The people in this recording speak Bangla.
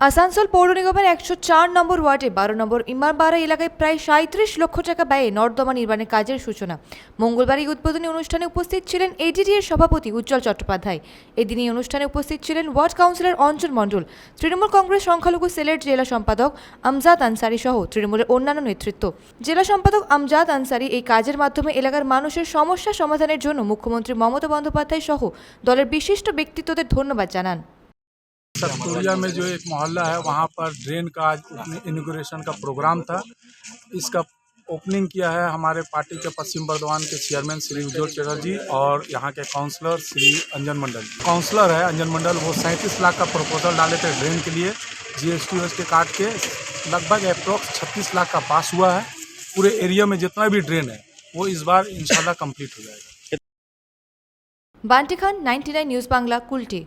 আসানসোল পৌর নিগমের একশো চার নম্বর ওয়ার্ডে বারো নম্বর ইমারবাড়া এলাকায় প্রায় সাঁত্রিশ লক্ষ টাকা ব্যয়ে নর্দমা নির্মাণের কাজের সূচনা। মঙ্গলবার এই উদ্বোধনী অনুষ্ঠানে উপস্থিত ছিলেন এডিডি এর সভাপতি উজ্জ্বল চট্টোপাধ্যায়। এদিন এই অনুষ্ঠানে উপস্থিত ছিলেন ওয়ার্ড কাউন্সিলর অঞ্জন মণ্ডল, তৃণমূল কংগ্রেস সংখ্যালঘু সেলের জেলা সম্পাদক আমজাদ আনসারি সহ তৃণমূলের অন্যান্য নেতৃত্ব। জেলা সম্পাদক আমজাদ আনসারি এই কাজের মাধ্যমে এলাকার মানুষের সমস্যা সমাধানের জন্য মুখ্যমন্ত্রী মমতা বন্দ্যোপাধ্যায় সহ দলের বিশিষ্ট ব্যক্তিত্বদের ধন্যবাদ জানান। सतपुरिया में जो एक मोहल्ला है, वहाँ पर ड्रेन का आज इनोग्रेशन का प्रोग्राम था। इसका ओपनिंग किया है हमारे पार्टी के पश्चिम बर्धमान के चेयरमैन श्री उज्जवल चटर्जी और यहाँ के काउंसलर श्री अंजन मंडल। काउंसलर है अंजन मंडल, वो सैंतीस लाख का प्रपोजल डाले थे ड्रेन के लिए जी एस टी के काट के। लगभग अप्रोक्स छत्तीस लाख का पास हुआ है। पूरे एरिया में जितना भी ड्रेन है, वो इस बार इनशाला कंप्लीट हो जाएगा। बांटीखान 99 न्यूज़ बांग्ला, कुलटी।